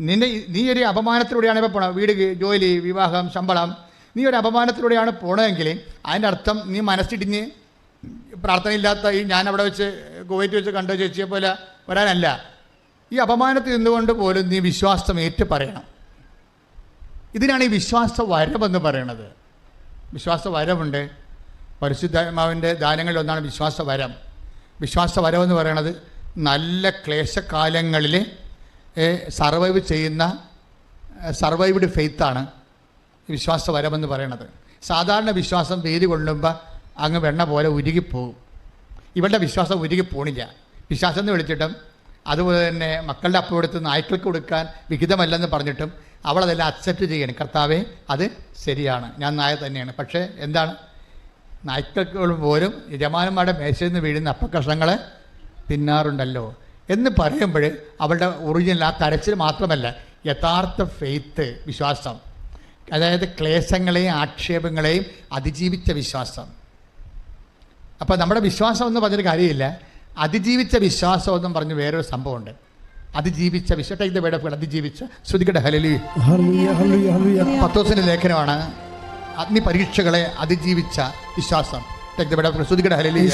നിന്നെ നീ ഒരു അപമാനത്തിലൂടെയാണ് ഇപ്പോൾ പോണത്. വീട് ജോലി വിവാഹം ശമ്പളം. നീ ഒരു അപമാനത്തിലൂടെയാണ് പോണതെങ്കിൽ അതിന്റെ അർത്ഥം നീ മനസ്സിടിഞ്ഞ് പ്രാർത്ഥനയില്ലാത്ത ഈ ഞാൻ അവിടെ വെച്ച് കുവൈറ്റ് വെച്ച് കണ്ടോ ചേച്ചിയെ പോലെ വരാനല്ല. ഈ അപമാനത്തിൽ നിന്നുകൊണ്ട് പോലും നീ വിശ്വാസം ഏറ്റു പറയണം ഇതിനാണ് ഈ വിശ്വാസ വരവെന്ന് പറയണത്. വിശ്വാസ വരവുണ്ട്. ദാനങ്ങളിൽ ഒന്നാണ് വിശ്വാസ വരം. വിശ്വാസ വരവെന്ന് പറയണത് നല്ല ക്ലേശകാലങ്ങളിൽ സർവൈവ് ചെയ്യുന്ന സർവൈവ്ഡ് ഫെയ്ത്താണ് വിശ്വാസ വരമെന്ന് പറയുന്നത് സാധാരണ വിശ്വാസം വേര് കൊള്ളുമ്പോൾ അങ്ങ് വെണ്ണ പോലെ ഉരുകിപ്പോകും ഇവളുടെ വിശ്വാസം ഉരുകി പോണില്ല. വിശ്വാസം എന്ന് വിളിച്ചിട്ടും അതുപോലെ തന്നെ മക്കളുടെ അപ്പം എടുത്ത് നായ്ക്കൾക്ക് കൊടുക്കാൻ വിഹിതമല്ലെന്ന് പറഞ്ഞിട്ടും അവളതെല്ലാം അക്സെപ്റ്റ് ചെയ്യണം. കർത്താവേ അത് ശരിയാണ്. ഞാൻ നായ തന്നെയാണ്. പക്ഷേ എന്താണ്? നായ്ക്കൾക്ക് പോലും യജമാനന്മാരുടെ മേശയിൽ നിന്ന് വീഴുന്ന അപ്പക്കഷ്ണങ്ങളെ തിന്നാറുണ്ടല്ലോ. എന്ന് പറയുമ്പോൾ അവളുടെ ഒറിജിനൽ ആ കരച്ചിൽ മാത്രമല്ല യഥാർത്ഥ ഫെയ്ത്ത് വിശ്വാസം. അതായത് ക്ലേശങ്ങളെയും ആക്ഷേപങ്ങളെയും അതിജീവിച്ച വിശ്വാസം. അപ്പോൾ നമ്മുടെ വിശ്വാസം എന്ന് പറഞ്ഞൊരു കാര്യമില്ല. അതിജീവിച്ച വിശ്വാസം എന്നും പറഞ്ഞ് വേറൊരു സംഭവമുണ്ട്. അതിജീവിച്ച വിശ്വ വേട അതിജീവിച്ച ശ്രുതികട ഹലലി പത്തോസിന്റെ ലേഖനമാണ്. അഗ്നി പരീക്ഷകളെ അതിജീവിച്ച വിശ്വാസം. ശ്രുതികട ഹലലി.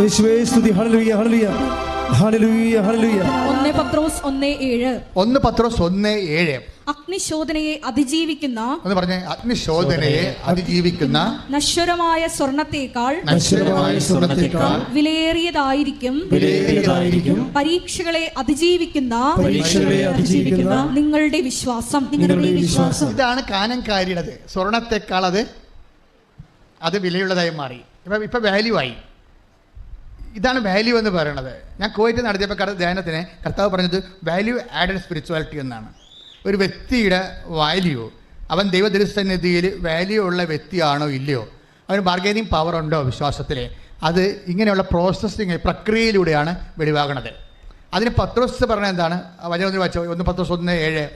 യേശുവേ സ്തുതി. ഹല്ലേലൂയ, ഹല്ലേലൂയ. ഹല്ലേലൂയ, ഹല്ലേലൂയ. ഒന്ന് പത്രോസ് ഒന്ന് ഏഴ്. ഒന്ന് പത്രോസ് ഒന്ന് ഏഴ്. അഗ്നിശോധനയെ അതിജീവിക്കുന്ന എന്ന് പറഞ്ഞ അഗ്നിശോധനയെ അതിജീവിക്കുന്ന നശ്വരമായ സ്വർണത്തേക്കാൾ നശ്വരമായ സ്വർണത്തേക്കാൾ വിലയേറിയതായിരിക്കും. വിലയേറിയതായിരിക്കും. പരീക്ഷകളെ അതിജീവിക്കുന്ന പരീക്ഷകളെ അതിജീവിക്കുന്ന നിങ്ങളുടെ വിശ്വാസം. നിങ്ങളുടെ വിശ്വാസം. ഇതാണ് കാനംകാരിയുടേത്. സ്വർണത്തെക്കാൾ അത് അത് വിലയുള്ളതായി മാറി. ഇപ്പൊ ഇപ്പൊ വാല്യൂ ആയി. ഇതാണ് വാല്യൂ എന്ന് പറയുന്നത് ഞാൻ കോയിറ്റ് നടത്തിയപ്പോൾ കട ധ്യാനത്തിന് കർത്താവ് പറഞ്ഞത് വാല്യൂ ആഡഡ് സ്പിരിച്വാലിറ്റി എന്നാണ്. ഒരു വ്യക്തിയുടെ വാല്യൂ അവൻ ദൈവദൃസന്നിധിയിൽ വാല്യൂ ഉള്ള വ്യക്തിയാണോ ഇല്ലയോ? അവന് ബാർഗൈനിങ് പവർ ഉണ്ടോ വിശ്വാസത്തിൽ അത് ഇങ്ങനെയുള്ള പ്രോസസ്സിങ് പ്രക്രിയയിലൂടെയാണ് വെളിവാകണത്. അതിന് പത്രോസ് പറഞ്ഞ എന്താണ്? ആ വചനം ഒന്ന് വായിച്ചോ. ഒന്ന് പത്രോസ് ഒന്ന് ഏഴ്.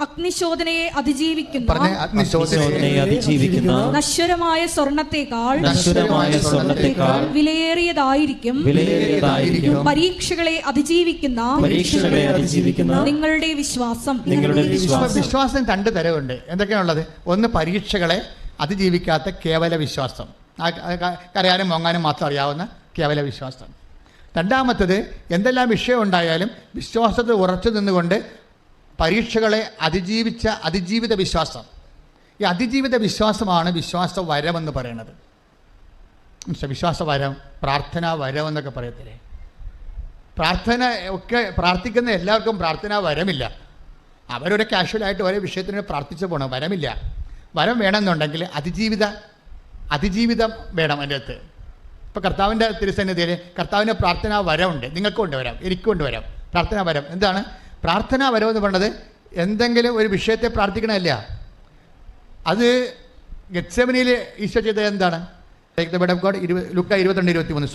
അഗ്നിശോധനയെ അതിജീവിക്കുന്നു. പറഞ്ഞ അഗ്നിശോധനയെ അതിജീവിക്കുന്നു. നശ്വരമായ സ്വർണത്തെക്കാൾ നശ്വരമായ സ്വർണത്തെക്കാൾ വിലയേറിയതായിരിക്കും. വിലയേറിയതായിരിക്കും. പരീക്ഷകളെ അതിജീവിക്കുന്ന പരീക്ഷകളെ അതിജീവിക്കുന്ന നിങ്ങളുടെ വിശ്വാസം. നിങ്ങളുടെ വിശ്വാസം. വിശ്വാസം രണ്ട് തരമുണ്ട്. എന്തൊക്കെയാണുള്ളത്? ഒന്ന് പരീക്ഷകളെ അതിജീവിക്കാത്ത കേവല വിശ്വാസം. കരയാനും മോങ്ങാനും മാത്രം അറിയാവുന്ന കേവല വിശ്വാസം. രണ്ടാമത്തത് എന്തെല്ലാം വിഷയം ഉണ്ടായാലും വിശ്വാസത്തിൽ ഉറച്ചു നിന്നുകൊണ്ട് പരീക്ഷകളെ അതിജീവിച്ച അതിജീവിത വിശ്വാസം. ഈ അതിജീവിത വിശ്വാസമാണ് വിശ്വാസ വരമെന്ന് പറയുന്നത്? വിശ്വാസ വരം പ്രാർത്ഥനാ വരം എന്നൊക്കെ പറയത്തില്ലേ? പ്രാർത്ഥന ഒക്കെ പ്രാർത്ഥിക്കുന്ന എല്ലാവർക്കും പ്രാർത്ഥനാ വരമില്ല. അവരൊരു കാഷ്വലായിട്ട് ഓരോ വിഷയത്തിന് പ്രാർത്ഥിച്ചു പോകണം വരമില്ല. വരം വേണമെന്നുണ്ടെങ്കിൽ അതിജീവിത അതിജീവിതം വേണം അതിന്റെ അകത്ത് ഇപ്പോൾ കർത്താവിന്റെ തിരുസന്നിധിയിൽ കർത്താവിന്റെ പ്രാർത്ഥനാ വരമുണ്ട് നിങ്ങൾക്കും കൊണ്ടുവരാം. എനിക്ക് കൊണ്ടുവരാം. പ്രാർത്ഥനാ വരം. എന്താണ്? പ്രാർത്ഥനാ വരം എന്ന് പറഞ്ഞത് എന്തെങ്കിലും ഒരു വിഷയത്തെ പ്രാർത്ഥിക്കണമല്ല അത് ഗച്ചമനിയിൽ ഈശോ ചെയ്ത എന്താണ്? ലുക്ക ഇരുപത്തിരണ്ട് ഇരുപത്തി മൂന്ന്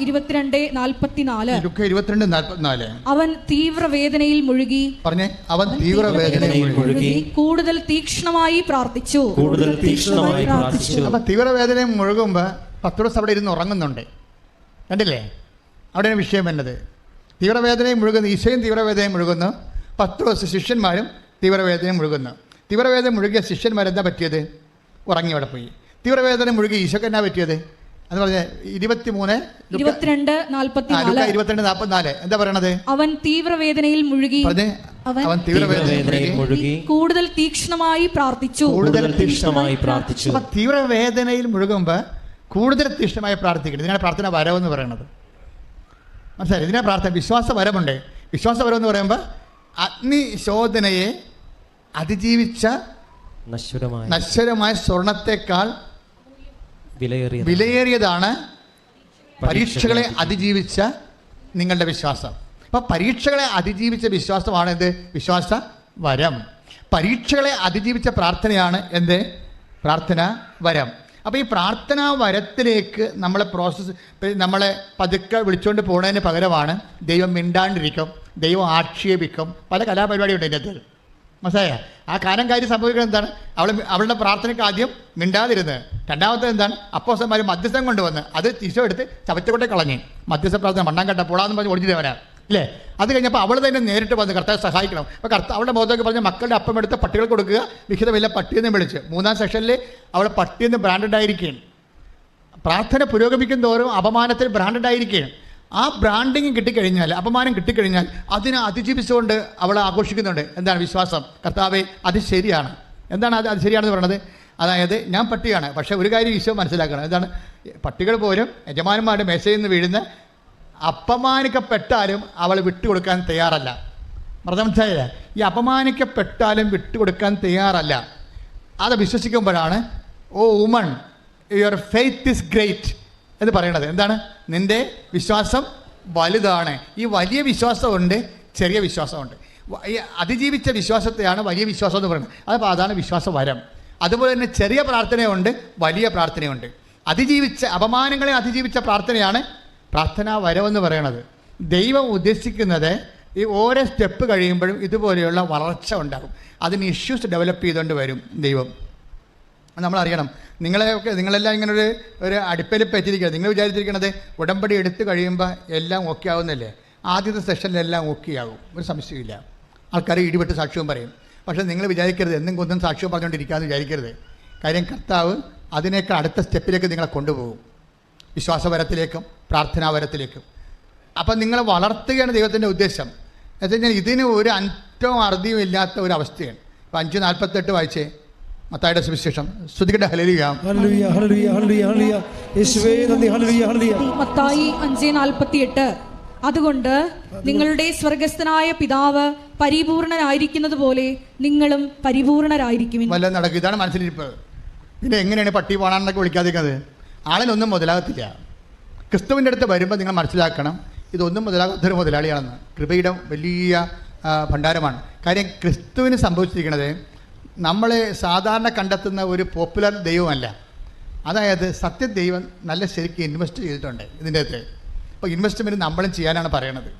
ഇരുപത്തിരണ്ട് നാൽപ്പത്തിനാല്. ലുക്ക ഇരുപത്തിരണ്ട് നാൽപ്പത്തിനാല്. അവൻ തീവ്രവേദനയിൽ മുഴുകി. പറഞ്ഞേ അവൻ തീവ്ര വേദനയിൽ മുഴുകി. കൂടുതൽ തീക്ഷ്ണമായി പ്രാർത്ഥിച്ചു. കൂടുതൽ തീക്ഷ്ണമായി പ്രാർത്ഥിച്ചു. അപ്പൊ തീവ്രവേദനയും മുഴുകുമ്പോൾ പത്രോസ് അവിടെ ഇരുന്ന് ഉറങ്ങുന്നുണ്ട്. കണ്ടില്ലേ? അവിടെയാണ് വിഷയം എന്നത് തീവ്രവേദനയും മുഴുകുന്നു ഈശോയും തീവ്രവേദനയും മുഴുകുന്നു പത്രോസ് ശിഷ്യന്മാരും തീവ്രവേദനയും മുഴുകുന്നു. തീവ്രവേദന മുഴുകിയ ശിഷ്യന്മാരെന്താ പറ്റിയത്? ഉറങ്ങി അവിടെ പോയി. തീവ്രവേദന മുഴുകി ഈശോക്ക് എന്നാ പറ്റിയത്? അത് പറഞ്ഞ ഇരുപത്തി മൂന്ന് ഇരുപത്തിരണ്ട് ഇരുപത്തിരണ്ട് നാൽപ്പത്തിനാല്. എന്താ പറയണത്? അവൻ തീവ്രവേദനയിൽ മുഴുകി. അവൻ തീവ്രവേദനയിൽ മുഴുകി. കൂടുതൽ തീക്ഷണമായി പ്രാർത്ഥിച്ചു. കൂടുതൽ തീക്ഷണമായി പ്രാർത്ഥിച്ചു. തീവ്രവേദനയിൽ മുഴുകുമ്പോ കൂടുതൽ തീക്ഷണമായി പ്രാർത്ഥിക്കണം ഇതിനാണ് പ്രാർത്ഥന വരവെന്ന് പറയുന്നത് മനസ്സിലായി? ഇതിനാണ് പ്രാർത്ഥന. വിശ്വാസ വരമുണ്ട് വിശ്വാസ വരം എന്ന് പറയുമ്പോൾ അഗ്നിശോധനയെ അതിജീവിച്ച നശ്വരമായ നശ്വരമായ സ്വർണത്തെക്കാൾ വിലയേറിയ വിലയേറിയതാണ് പരീക്ഷകളെ അതിജീവിച്ച നിങ്ങളുടെ വിശ്വാസം. അപ്പം പരീക്ഷകളെ അതിജീവിച്ച വിശ്വാസമാണ് എന്ത്? വിശ്വാസ വരം. പരീക്ഷകളെ അതിജീവിച്ച പ്രാർത്ഥനയാണ് എന്ത്? പ്രാർത്ഥന വരം. അപ്പോൾ ഈ പ്രാർത്ഥനാ വരത്തിലേക്ക് നമ്മളെ പ്രോസസ്സ് നമ്മളെ പതുക്കെ വിളിച്ചുകൊണ്ട് പോകുന്നതിന് പകരമാണ് ദൈവം മിണ്ടാണ്ടിരിക്കും ദൈവം ആക്ഷേപിക്കും. പല കലാപരിപാടിയുണ്ട് ഇതിന്റെ അകത്ത് മനസ്സിലായ ആ കാനം കാര്യം സംഭവിക്കുന്നത് എന്താണ്? അവൾ അവളുടെ പ്രാർത്ഥനയ്ക്ക് ആദ്യം മിണ്ടാതിരുന്ന്. രണ്ടാമത്തെ എന്താണ്? അപ്പോസന്മാർ മധ്യസ്ഥം കൊണ്ടുവന്ന് അത് ഈശോ എടുത്ത് ചവച്ചുകൊട്ടെ കളഞ്ഞ്. മധ്യസ്ഥ പ്രാർത്ഥന മണ്ണാൻ കട്ട പോളാന്ന് പറഞ്ഞ് ഒടിഞ്ഞു വരാം. ഇല്ലേ? അത് കഴിഞ്ഞപ്പോൾ അവൾ തന്നെ നേരിട്ട് വന്ന് കർത്താവ് സഹായിക്കണം. അപ്പോൾ കർത്താവ് അവളുടെ മുഖത്തൊക്കെ പറഞ്ഞ് മക്കളുടെ അപ്പം എടുത്ത് പട്ടികൾ കൊടുക്കുക ലിഖിതമില്ല പട്ടിയെന്ന് വിളിച്ച്. മൂന്നാം സെഷനിൽ അവളെ പട്ടിയെന്ന് ബ്രാൻഡഡ് ആയിരിക്കുകയാണ്. പ്രാർത്ഥന പുരോഗമിക്കും തോറും അപമാനത്തിൽ ബ്രാൻഡഡ് ആയിരിക്കുകയാണ്. ആ ബ്രാൻഡിങ് കിട്ടിക്കഴിഞ്ഞാൽ അപമാനം കിട്ടിക്കഴിഞ്ഞാൽ അതിനെ അതിജീവിച്ചുകൊണ്ട് അവൾ ആഘോഷിക്കുന്നുണ്ട്. എന്താണ് വിശ്വാസം? കർത്താവെ അത് ശരിയാണ്. എന്താണ് അത്? അത് ശരിയാണെന്ന് പറയുന്നത് അതായത് ഞാൻ പട്ടിയാണ് പക്ഷേ ഒരു കാര്യം ഈശോ മനസ്സിലാക്കണം. എന്താണ്? പട്ടികൾ പോലും യജമാനന്മാരുടെ മെസ്സേജിൽ നിന്ന് വീഴുന്ന അപമാനിക്കപ്പെട്ടാലും അവൾ വിട്ടുകൊടുക്കാൻ തയ്യാറല്ല. മനസ്സിലായില്ലേ? ഈ അപമാനിക്കപ്പെട്ടാലും വിട്ടുകൊടുക്കാൻ തയ്യാറല്ല. അത് വിശ്വസിക്കുമ്പോഴാണ് ഓ woman your faith is great എന്ന് പറയണത് എന്താണ്? നിന്റെ വിശ്വാസം വലുതാണ്. ഈ വലിയ വിശ്വാസമുണ്ട് ചെറിയ വിശ്വാസമുണ്ട്. അതിജീവിച്ച വിശ്വാസത്തെയാണ് വലിയ വിശ്വാസം എന്ന് പറയുന്നത്. അതപ്പോൾ അതാണ് വിശ്വാസ വരം. അതുപോലെ തന്നെ ചെറിയ പ്രാർത്ഥനയുണ്ട് വലിയ പ്രാർത്ഥനയുണ്ട്. അതിജീവിച്ച അപമാനങ്ങളെ അതിജീവിച്ച പ്രാർത്ഥനയാണ് പ്രാർത്ഥനാ വരമെന്ന് പറയണത്. ദൈവം ഉദ്ദേശിക്കുന്നത് ഈ ഓരോ സ്റ്റെപ്പ് കഴിയുമ്പോഴും ഇതുപോലെയുള്ള വളർച്ച ഉണ്ടാകും. അതിന് ഇഷ്യൂസ് ഡെവലപ്പ് ചെയ്തുകൊണ്ട് വരും ദൈവം. നമ്മളറിയണം. നിങ്ങളെയൊക്കെ നിങ്ങളെല്ലാം ഇങ്ങനെ ഒരു ഒരു അടുപ്പിൽ പറ്റിയിരിക്കുക നിങ്ങൾ വിചാരിച്ചിരിക്കണത് ഉടമ്പടി എടുത്തു കഴിയുമ്പോൾ എല്ലാം ഓക്കെ ആവുന്നല്ലേ? ആദ്യത്തെ സെഷനിലെല്ലാം ഓക്കെ ആകും. ഒരു സംശയമില്ല ആൾക്കാർ ഇടിപെട്ട് സാക്ഷ്യവും പറയും. പക്ഷേ നിങ്ങൾ വിചാരിക്കരുത്. എന്നും കൊന്നും സാക്ഷ്യം പറഞ്ഞുകൊണ്ടിരിക്കാമെന്ന് വിചാരിക്കരുത്. കാര്യം കർത്താവ് അതിനേക്കാൾ അടുത്ത സ്റ്റെപ്പിലേക്ക് നിങ്ങളെ കൊണ്ടുപോകും. വിശ്വാസപരത്തിലേക്കും പ്രാർത്ഥനാപരത്തിലേക്കും. അപ്പം നിങ്ങളെ വളർത്തുകയാണ് ദൈവത്തിന്റെ ഉദ്ദേശം. എന്ന് കഴിഞ്ഞാൽ ഇതിന് ഒരു അറ്റവും അറുതിയും ഇല്ലാത്ത ഒരു അവസ്ഥയാണ്. ഇപ്പം അഞ്ച് നാൽപ്പത്തെട്ട് വായിച്ചേ. മത്തായുടെ സുവിശേഷം. ശ്രുതികയുടെ ഹലലിയ ഹല്ലേലൂയ ഹല്ലേലൂയ ഹല്ലേലൂയ ഹല്ലേലൂയ. യേശുവേ നന്ദി ഹല്ലേലൂയ ഹല്ലേലൂയ. മത്തായി അഞ്ച് നാൽപ്പത്തിയെട്ട്. അതുകൊണ്ട് നിങ്ങളുടെ സ്വർഗസ്ഥനായ പിതാവ് പരിപൂർണനായിരിക്കുന്നത് പോലെ നിങ്ങളും പരിപൂർണരായിരിക്കും വല്ല നടക്കും. ഇതാണ് മനസ്സിലിരിപ്പ്. പിന്നെ എങ്ങനെയാണ് പട്ടി പോണാന്നൊക്കെ വിളിക്കാതിരിക്കുന്നത്? ആളിനൊന്നും മുതലാകത്തില്ല. ക്രിസ്തുവിന്റെ അടുത്ത് വരുമ്പോൾ നിങ്ങൾ മനസ്സിലാക്കണം ഇതൊന്നും മുതലാകാത്തൊരു മുതലാളിയാണെന്ന്. കൃപയുടെ വലിയ ഭണ്ഡാരമാണ്. കാര്യം ക്രിസ്തുവിന് സംഭവിച്ചിരിക്കുന്നത് നമ്മളെ സാധാരണ കണ്ടെത്തുന്ന ഒരു പോപ്പുലർ ദൈവമല്ല. അതായത് സത്യദൈവം നല്ല ശരിക്കും ഇൻവെസ്റ്റ് ചെയ്തിട്ടുണ്ട് ഇതിന്റെ അകത്ത്. അപ്പോൾ ഇൻവെസ്റ്റ്മെന്റ് നമ്മളും ചെയ്യാനാണ് പറയണത്.